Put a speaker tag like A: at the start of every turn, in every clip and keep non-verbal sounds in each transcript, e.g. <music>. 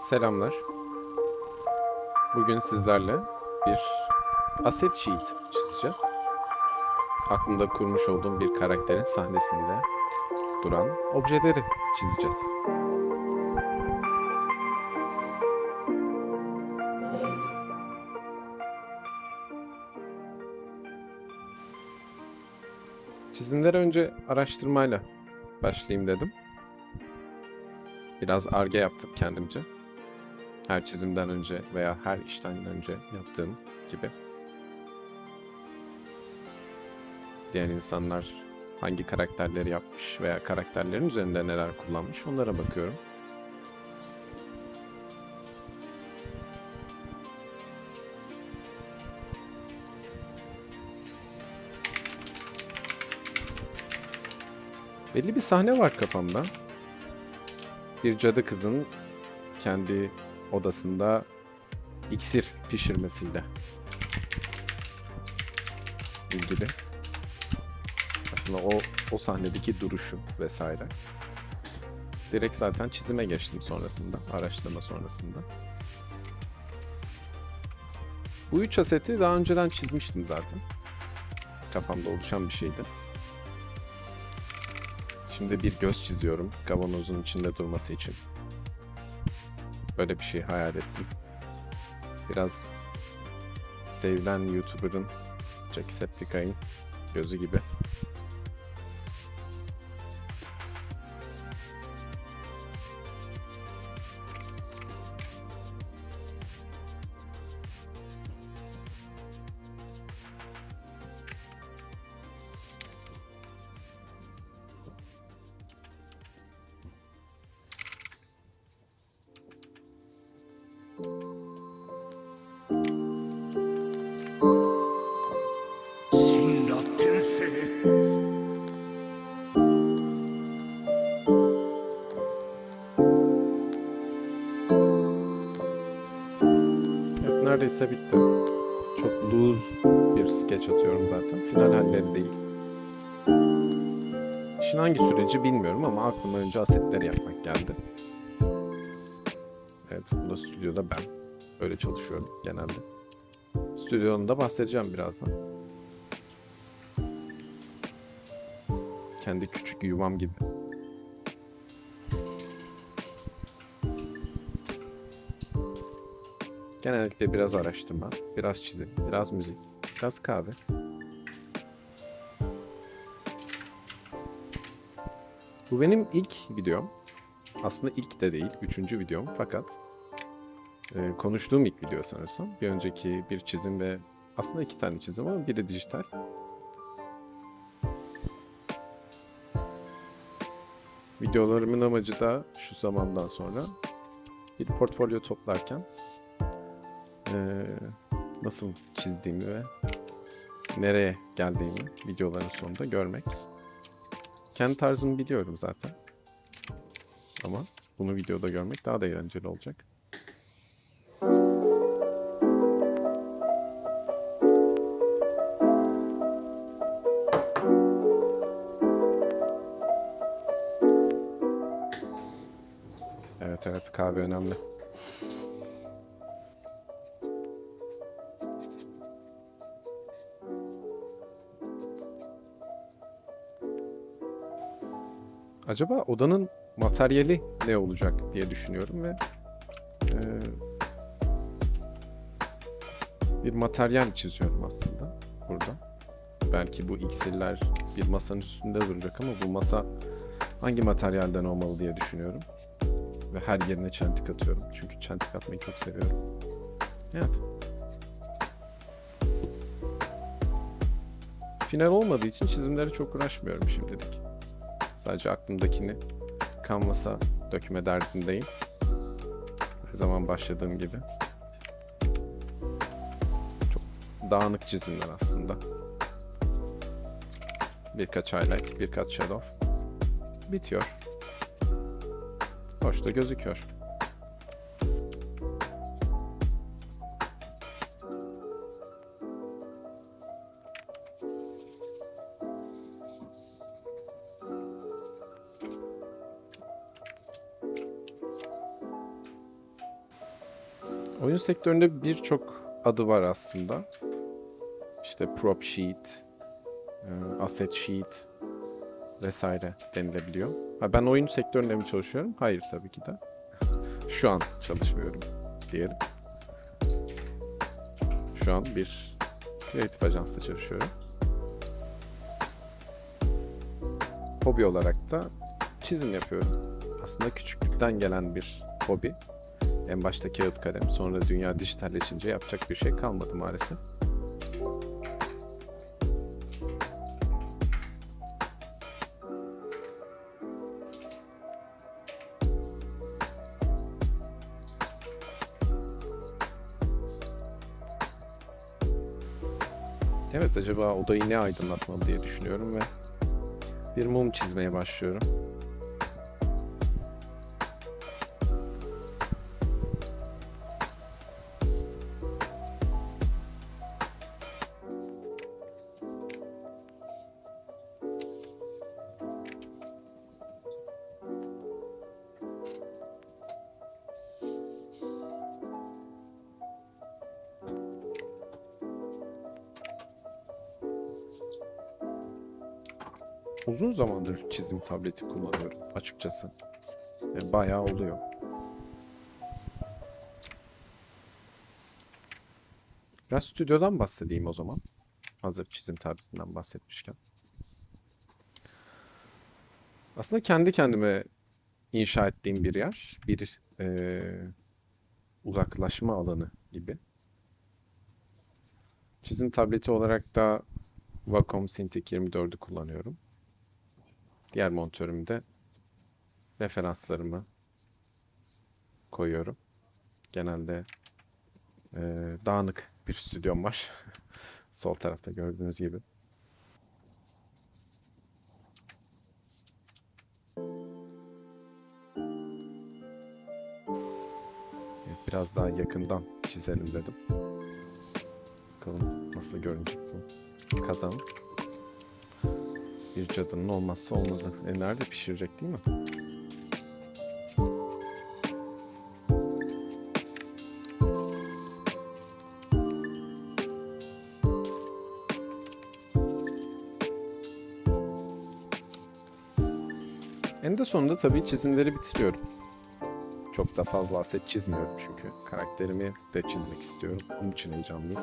A: Selamlar. Bugün sizlerle bir asset sheet çizeceğiz. Aklımda kurmuş olduğum bir karakterin sahnesinde duran objeleri çizeceğiz. Çizimlere önce araştırmayla başlayayım dedim. Biraz arge yaptım kendimce. Her çizimden önce veya her işten önce yaptığım gibi. Diğer insanlar hangi karakterleri yapmış veya karakterlerin üzerinde neler kullanmış onlara bakıyorum. Belli bir sahne var kafamda. Bir cadı kızın kendi odasında iksir pişirmesiyle ilgili. Aslında o o sahnedeki duruşu vesaire. Direkt zaten çizime geçtim sonrasında, araştırma sonrasında. Bu üç aseti daha önceden çizmiştim zaten. Kafamda oluşan bir şeydi. Şimdi bir göz çiziyorum kavanozun içinde durması için. Böyle bir şey hayal ettim. Biraz sevilen YouTuber'ın Jacksepticeye'in gözü gibi. Neredeyse bitti. Çok loose bir sketch atıyorum zaten. Final halleri değil. İşin hangi süreci bilmiyorum ama aklıma önce asetleri yapmak geldi. Evet, bu da stüdyoda ben. Öyle çalışıyorum genelde. Stüdyonun da bahsedeceğim birazdan. Kendi küçük yuvam gibi. Genellikle biraz araştırma, biraz çizim, biraz müzik, biraz kahve. Bu benim ilk videom. Aslında ilk de değil, üçüncü videom fakat e, konuştuğum ilk video sanırsam. Bir önceki bir çizim ve aslında iki tane çizim ama biri dijital. Videolarımın amacı da şu zamandan sonra bir portfolyo toplarken eee, nasıl çizdiğimi ve nereye geldiğimi videoların sonunda görmek. Kendi tarzımı biliyorum zaten. Ama bunu videoda görmek daha da eğlenceli olacak. Evet evet kahve önemli. Acaba odanın materyali ne olacak diye düşünüyorum ve eee, bir materyal çiziyorum aslında burada. Belki bu iksirler bir masanın üstünde duracak ama bu masa hangi materyalden olmalı diye düşünüyorum. Ve her yerine çentik atıyorum. Çünkü çentik atmayı çok seviyorum. Evet. Final olmadığı için çizimlere çok uğraşmıyorum şimdilik. Sadece aklımdakini kanvasa dökme derdindeyim. Her zaman başladığım gibi. Çok dağınık çizimler aslında. Birkaç highlight, birkaç shadow. Bitiyor. Hoş da gözüküyor. Oyun sektöründe birçok adı var aslında. İşte prop sheet, e, asset sheet vesaire denilebiliyor. Ha, ben oyun sektöründe mi çalışıyorum? Hayır tabii ki de. <laughs> Şu an çalışmıyorum diyelim. Şu an bir kreatif ajansta çalışıyorum. Hobi olarak da çizim yapıyorum. Aslında küçüklükten gelen bir hobi. En başta kağıt kalem, sonra dünya dijitalleşince yapacak bir şey kalmadı maalesef. Evet acaba odayı ne aydınlatmalı diye düşünüyorum ve bir mum çizmeye başlıyorum. Uzun zamandır çizim tableti kullanıyorum açıkçası. E, bayağı oluyor. Biraz stüdyodan bahsedeyim o zaman. Hazır çizim tabletinden bahsetmişken. Aslında kendi kendime inşa ettiğim bir yer. Bir eee, uzaklaşma alanı gibi. Çizim tableti olarak da Wacom Cintiq 24'ü kullanıyorum. Diğer monitörümde referanslarımı koyuyorum. Genelde eee, dağınık bir stüdyom var. <laughs> Sol tarafta gördüğünüz gibi. Biraz daha yakından çizelim dedim. Bakalım nasıl görünecek bu kazan. Bir cadının olmazsa olmazı. E nerede pişirecek değil mi? En de sonunda tabii çizimleri bitiriyorum. Çok da fazla aset çizmiyorum çünkü. Karakterimi de çizmek istiyorum. Onun için heyecanlıyım.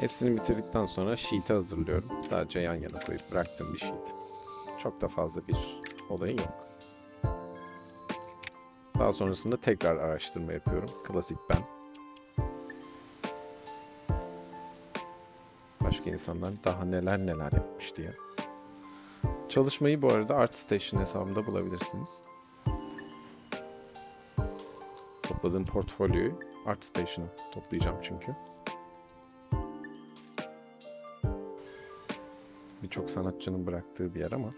A: Hepsini bitirdikten sonra sheet'i hazırlıyorum. Sadece yan yana koyup bıraktığım bir sheet. Çok da fazla bir olayı yok. Daha sonrasında tekrar araştırma yapıyorum. Klasik ben. Başka insanlar daha neler neler yapmış diye. Çalışmayı bu arada ArtStation hesabımda bulabilirsiniz. Topladığım portfolyoyu ArtStation'a toplayacağım çünkü. Birçok sanatçının bıraktığı bir yer ama.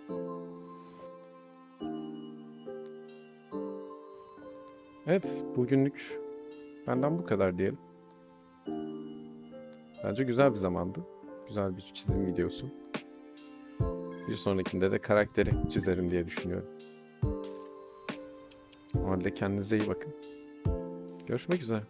A: Evet, bugünlük benden bu kadar diyelim. Bence güzel bir zamandı. Güzel bir çizim videosu. Bir sonrakinde de karakteri çizerim diye düşünüyorum. O halde kendinize iyi bakın. Görüşmek üzere.